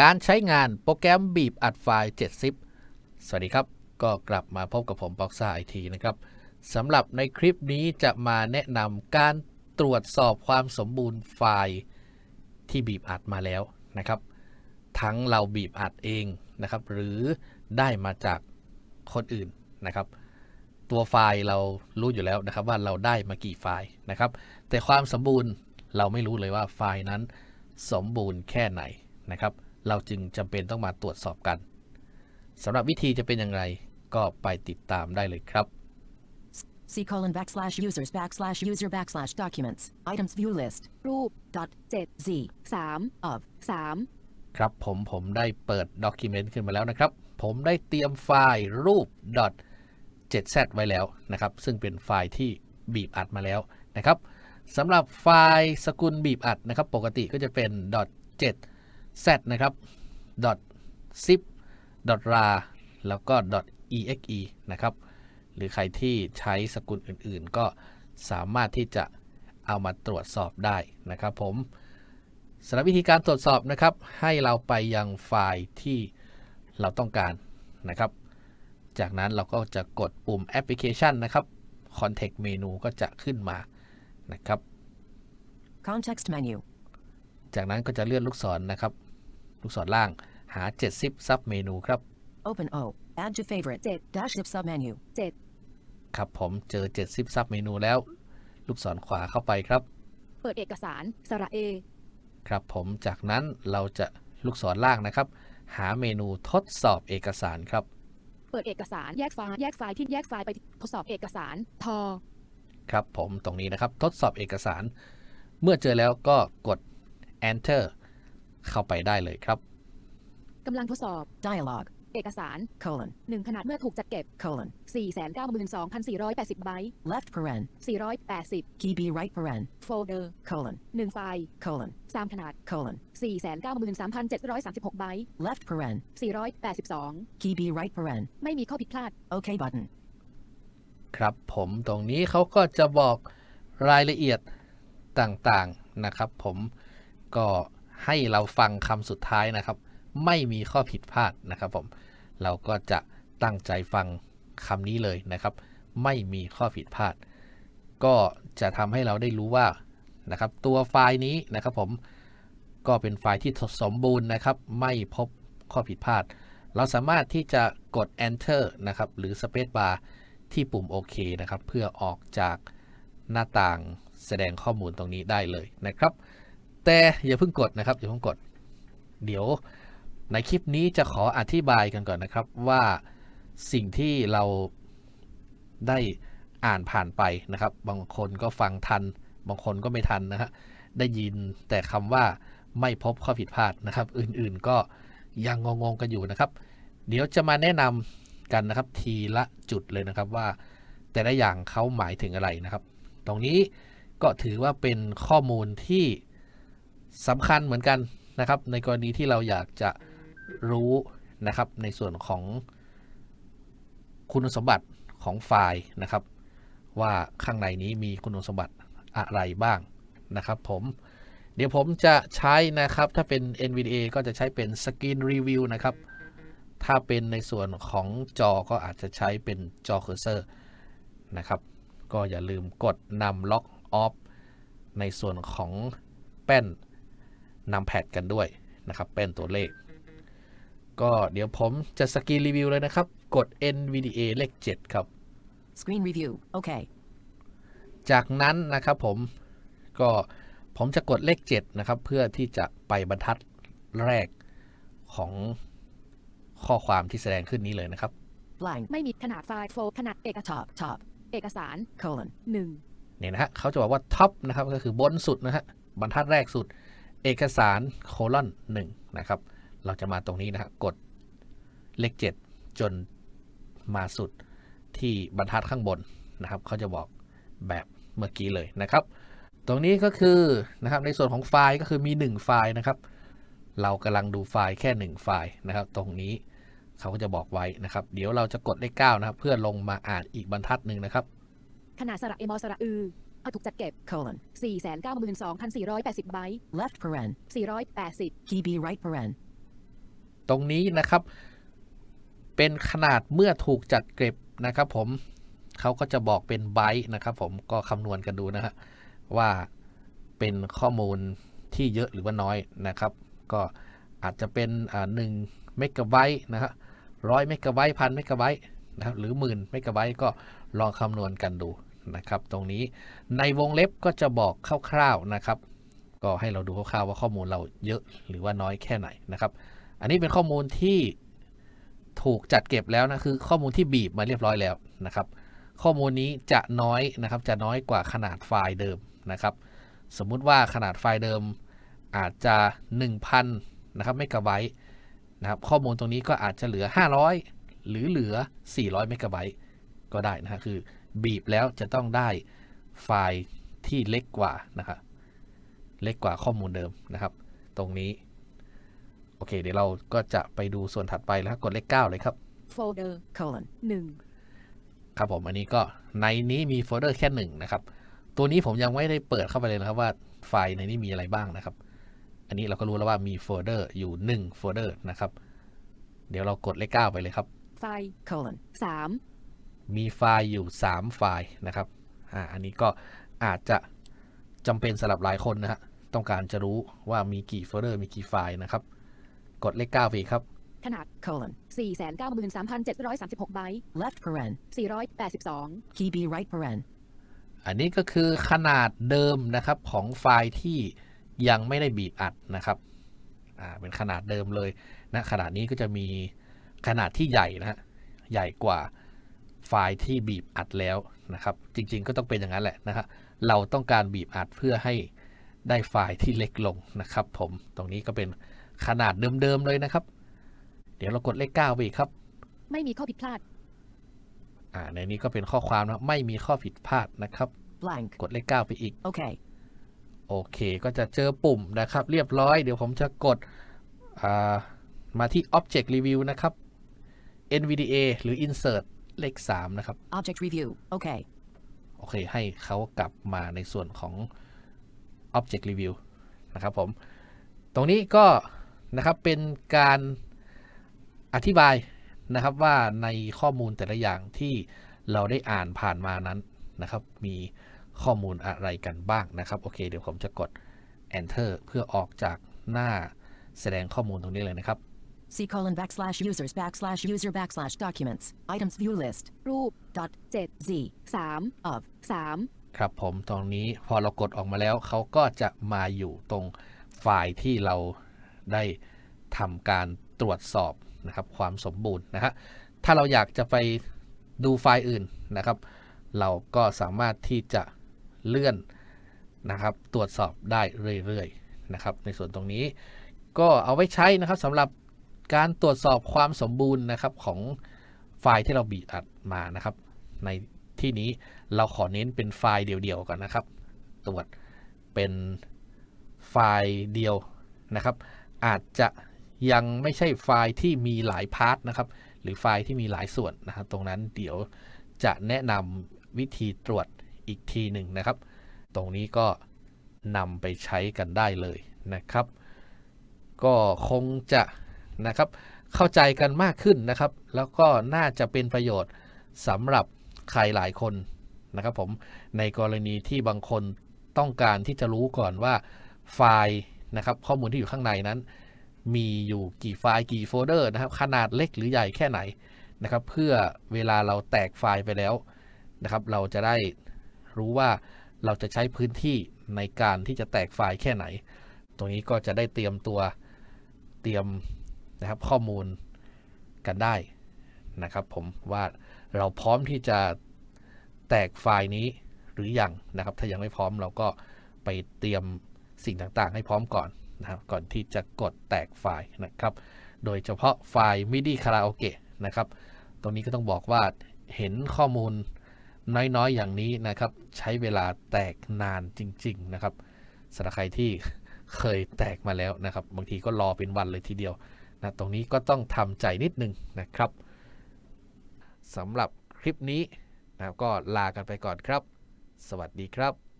การใช้งานโปรแกรมบีบอัดไฟล์7 zip สวัสดีครับ ก็กลับมาพบกับผมบ็อกซ่าไอทีนะครับสำหรับในคลิปนี้จะมาแนะนำการตรวจสอบความสมบูรณ์ไฟล์ที่บีบอัดมาแล้วนะครับ ทั้งเราบีบอัดเองนะครับ หรือได้มาจากคนอื่นนะครับ ตัวไฟล์เรารู้อยู่แล้วนะครับว่าเราได้มากี่ไฟล์นะครับ แต่ความสมบูรณ์เราไม่รู้เลยว่าไฟล์นั้นสมบูรณ์แค่ไหนนะครับ เราจึงจำเป็นต้องมาตรวจสอบกันสำหรับวิธีจะเป็นอย่างไรก็ไปติดตามได้เลยครับ C colon backslash users backslash user backslash documents items view list รูป dot เจ็ด z สาม of สามครับผมผมได้เปิด Document ขึ้นมาแล้วนะครับ ผมได้เตรียมไฟล์รูป .7z ไว้แล้วนะครับ ซึ่งเป็นไฟล์ที่บีบอัดมาแล้วนะครับสำหรับไฟล์สกุลบีบอัดนะครับ ปกติก็จะเป็น .7z นะครับ .zip .ra แล้วก็ .exe นะครับ หรือใครที่ใช้สกุลอื่นๆ ก็สามารถที่จะเอามาตรวจสอบได้นะครับผมสำหรับวิธีการตรวจสอบนะครับ ให้เราไปยังไฟล์ที่เราต้องการนะครับ จากนั้นเราก็จะกดปุ่มแอปพลิเคชันนะครับ Context Menu ก็จะขึ้นมานะครับ context menu จากนั้นก็จะเลื่อนลูกศรนะครับ ลูกศรล่าง หา 70 ซับเมนูครับ open o add to favorite เจ็ด dash zip submenu เจ็ดครับผมเจอ 70 ซับเมนูแล้ว ลูกศรขวาเข้าไปครับ เปิดเอกสารสระเอครับผมจากนั้นเราจะลูกศรล่างนะครับ หาเมนูทดสอบเอกสารครับ เปิดเอกสารแยกไฟล์แยกไฟล์ที่แยกไฟล์ไปทดสอบเอกสารทอครับผมตรงนี้นะครับทดสอบเอกสาร เมื่อเจอแล้วก็กด enter เข้าไปได้เลยครับกำลังทดสอบ dialog เอกสาร colon 1ขนาดเมื่อถูกจัดเก็บ colon 492,480 ไบต์ left paren 480 key b right paren โฟลเดอร์ colon 1ไฟล์ colon 3ขนาด colon 493,736 ไบต์ left paren 482 key b right paren ไม่มีข้อผิดพลาด ok button ครับผมตรงนี้เขาก็จะบอกรายละเอียดต่างๆนะครับผมก็ ให้เราฟังคำสุดท้ายนะครับ ไม่มีข้อผิดพลาดนะครับผมเราก็จะตั้งใจฟังคำนี้เลยนะครับ ไม่มีข้อผิดพลาด ก็จะทำให้เราได้รู้ว่านะครับ ตัวไฟล์นี้นะครับผมก็เป็นไฟล์ที่สมบูรณ์นะครับ ไม่พบข้อผิดพลาด เราสามารถที่จะกด enter นะครับ หรือ space bar ที่ปุ่มโอเคนะครับ เพื่อออกจากหน้าต่างแสดงข้อมูลตรงนี้ได้เลยนะครับ แต่อย่าเพิ่งกดนะครับอย่าเพิ่งกด เดี๋ยวในคลิปนี้จะขออธิบายกันก่อนนะครับว่าสิ่งที่เราได้อ่านผ่านไปนะครับ บางคนก็ฟังทัน บางคนก็ไม่ทันนะฮะได้ยินแต่คำว่าไม่พบข้อผิดพลาดนะครับ อื่นๆก็ยังงงๆกันอยู่นะครับ เดี๋ยวจะมาแนะนำกันนะครับ ทีละจุดเลยนะครับว่า แต่ละอย่างเขาหมายถึงอะไรนะครับ ตรงนี้ก็ถือว่าเป็นข้อมูลที่ สำคัญเหมือนกันนะครับ ในกรณีที่เราอยากจะรู้นะครับในส่วนของคุณสมบัติของไฟล์นะครับ ว่าข้างในนี้มีคุณสมบัติอะไรบ้างนะครับ ผมเดี๋ยวผมจะใช้นะครับ ถ้าเป็น NVDA ก็จะใช้เป็น Screen Review นะครับ ถ้าเป็นในส่วนของจอก็อาจจะใช้เป็นจอเคอร์เซอร์นะครับ ก็อย่าลืมกดนำล็อกออฟในส่วนของแป้น นำแพดกันด้วยนะครับแป้นตัวเลข ก็เดี๋ยวผมจะสกรีนรีวิวเลยนะครับ กด NVDA เลข 7 ครับ screen review ok จากนั้นนะครับผมก็ผมจะกดเลข 7 นะครับ เพื่อที่จะไปบรรทัดแรกของข้อความที่แสดงขึ้นนี้เลยนะครับ blank ไม่มีขนาดไฟล์โฟลขนาดเอก top top เอกสาร colon 1เนี่ยนะฮะเขาจะบอกว่าท็อปนะครับก็คือบนสุดนะฮะบรรทัดแรกสุด เอกสารโคลอนหนึ่งนะครับ เราจะมาตรงนี้นะฮะกดเลข 7 จนมาสุดที่บรรทัดข้างบนนะครับเขาจะบอกแบบเมื่อกี้เลยนะครับ ตรงนี้ก็คือนะครับในส่วนของไฟล์ก็คือมี 1 ไฟล์นะครับ เรากำลังดูไฟล์แค่ 1 ไฟล์นะครับ ตรงนี้เขาก็จะบอกไว้นะครับ เดี๋ยวเราจะกดเลข9นะครับ เพื่อลงมาอ่านอีกบรรทัดหนึ่งนะครับขนาดสระเอมอสระอือ ถูกจัดเก็บ colon 492,480 ไบต์ left paren 480 key b right paren ตรงนี้นะครับ เป็นขนาดเมื่อถูกจัดเก็บนะครับผมเขาก็จะบอกเป็นไบต์นะครับผมก็คำนวณกันดูนะฮะว่าเป็นข้อมูลที่เยอะหรือว่าน้อยนะครับ ก็อาจจะเป็นอ่าหนึ่งเมกะไบต์นะฮะร้อยเมกะไบต์พันเมกะไบต์นะครับหรือหมื่นเมกะไบต์ก็ลองคำนวณกันดู นะครับ ตรงนี้ในวงเล็บก็จะบอกคร่าวๆนะครับ ก็ให้เราดูคร่าวๆว่าข้อมูลเราเยอะหรือว่าน้อยแค่ไหนนะครับ อันนี้เป็นข้อมูลที่ถูกจัดเก็บแล้วนะคือข้อมูลที่บีบมาเรียบร้อยแล้วนะครับ ข้อมูลนี้จะน้อยนะครับ จะน้อยกว่าขนาดไฟล์เดิมนะครับ สมมุติว่าขนาดไฟล์เดิมอาจจะ 1,000นะครับเมกะไบต์นะครับข้อมูลตรงนี้ก็อาจจะเหลือ 500 หรือเหลือ 400เมกะไบต์ก็ได้นะฮะคือ บีบแล้วจะต้องได้ไฟล์ที่เล็กกว่านะครับเล็กกว่าข้อมูลเดิมนะครับ ตรงนี้ โอเค เดี๋ยวเราก็จะไปดูส่วนถัดไปแล้วกดเลข 9 เลยครับโฟลเดอร์ colon หนึ่งครับผมอันนี้ก็ในนี้มีโฟลเดอร์แค่หนึ่งนะครับ ตัวนี้ผมยังไม่ได้เปิดเข้าไปเลยนะครับว่าไฟล์ในนี้มีอะไรบ้างนะครับ อันนี้เราก็รู้แล้วว่ามีโฟลเดอร์อยู่1โฟลเดอร์นะครับ เดี๋ยวเรากดเลข 9 ไปเลยครับไฟล์ colon สา มมีไฟล์อยู่ 3 ไฟล์นะครับอ่าอันนี้ก็อาจจะจำเป็นสำหรับหลายคนนะฮะต้องการจะรู้ว่ามีกี่โฟลเดอร์มีกี่ไฟล์นะครับ กดเลข9ไปอีกครับ ขนาด colon 493,736ไบต์ left paren 482 key b right paren อันนี้ก็คือขนาดเดิมนะครับของไฟล์ที่ยังไม่ได้บีบอัดนะครับอ่าเป็นขนาดเดิมเลยนะขนาดนี้ก็จะมีขนาดที่ใหญ่นะฮะใหญ่กว่า ไฟล์ที่บีบอัดแล้วนะครับ จริงๆก็ต้องเป็นอย่างนั้นแหละนะฮะเราต้องการบีบอัดเพื่อให้ได้ไฟล์ที่เล็กลงนะครับ ผมตรงนี้ก็เป็นขนาดเดิมๆเลยนะครับ เดี๋ยวเรากดเลข9ไปอีกครับ ไม่มีข้อผิดพลาด อ่าในนี้ก็เป็นข้อความนะไม่มีข้อผิดพลาดนะครับ blank กดเลข9ไปอีก okay โอเค ก็จะเจอปุ่มนะครับ เรียบร้อย เดี๋ยวผมจะกดอ่ามาที่ Object Review นะครับ NVDA หรือ Insert เลข 3 นะครับ object review okay โอเค ให้เขากลับมาในส่วนของ Object Review นะครับผม ตรงนี้ก็นะครับเป็นการอธิบายนะครับว่าในข้อมูลแต่ละอย่างที่เราได้อ่านผ่านมานั้นนะครับ มีข้อมูลอะไรกันบ้างนะครับ โอเค เดี๋ยวผมจะกด Enter เพื่อออกจากหน้าแสดงข้อมูลตรงนี้เลยนะครับ c colon backslash users backslash user backslash documents items view list รูป dot เจ็ด z สาม of สามครับผมตรงนี้พอเรากดออกมาแล้วเขาก็จะมาอยู่ตรงไฟล์ที่เราได้ทำการตรวจสอบนะครับความสมบูรณ์นะฮะถ้าเราอยากจะไปดูไฟล์อื่นนะครับ เราก็สามารถที่จะเลื่อนนะครับ ตรวจสอบได้เรื่อยๆนะครับ ในส่วนตรงนี้ก็เอาไว้ใช้นะครับสำหรับ การตรวจสอบความสมบูรณ์นะครับของไฟล์ที่เราบีบอัดมานะครับ ในที่นี้เราขอเน้นเป็นไฟล์เดียวๆก่อนนะครับ ตรวจเป็นไฟล์เดียวนะครับ อาจจะยังไม่ใช่ไฟล์ที่มีหลายพาร์ทนะครับ หรือไฟล์ที่มีหลายส่วนนะครับตรงนั้นเดี๋ยวจะแนะนำวิธีตรวจอีกทีหนึ่งนะครับ ตรงนี้ก็นำไปใช้กันได้เลยนะครับ ก็คงจะ นะครับ เข้าใจกันมากขึ้นนะครับ แล้วก็น่าจะเป็นประโยชน์สำหรับใครหลายคนนะครับผมในกรณีที่บางคนต้องการที่จะรู้ก่อนว่าไฟล์นะครับ ข้อมูลที่อยู่ข้างในนั้น มีอยู่กี่ไฟล์กี่โฟลเดอร์นะครับ ขนาดเล็กหรือใหญ่แค่ไหนนะครับ เพื่อเวลาเราแตกไฟล์ไปแล้วนะครับ เราจะได้รู้ว่าเราจะใช้พื้นที่ในการที่จะแตกไฟล์แค่ไหน ตรงนี้ก็จะได้เตรียมตัวเตรียม นะครับข้อมูลกันได้นะครับผมว่าเราพร้อมที่จะแตกไฟล์นี้หรือยังนะครับ ถ้ายังไม่พร้อมเราก็ไปเตรียมสิ่งต่างๆ ให้พร้อมก่อนนะครับก่อนที่จะกดแตกไฟล์นะครับ โดยเฉพาะไฟล์ MIDI คาราโอเกะนะครับ ตรงนี้ก็ต้องบอกว่าเห็นข้อมูลน้อยๆ อย่างนี้นะครับ ใช้เวลาแตกนานจริง ๆ นะครับสำหรับใครที่เคยแตกมาแล้วนะครับ บางทีก็รอเป็นวันเลยทีเดียว นะตรงนี้ก็ต้องทำใจนิดนึงนะครับสำหรับคลิปนี้นะก็ลากันไปก่อนครับ สวัสดีครับ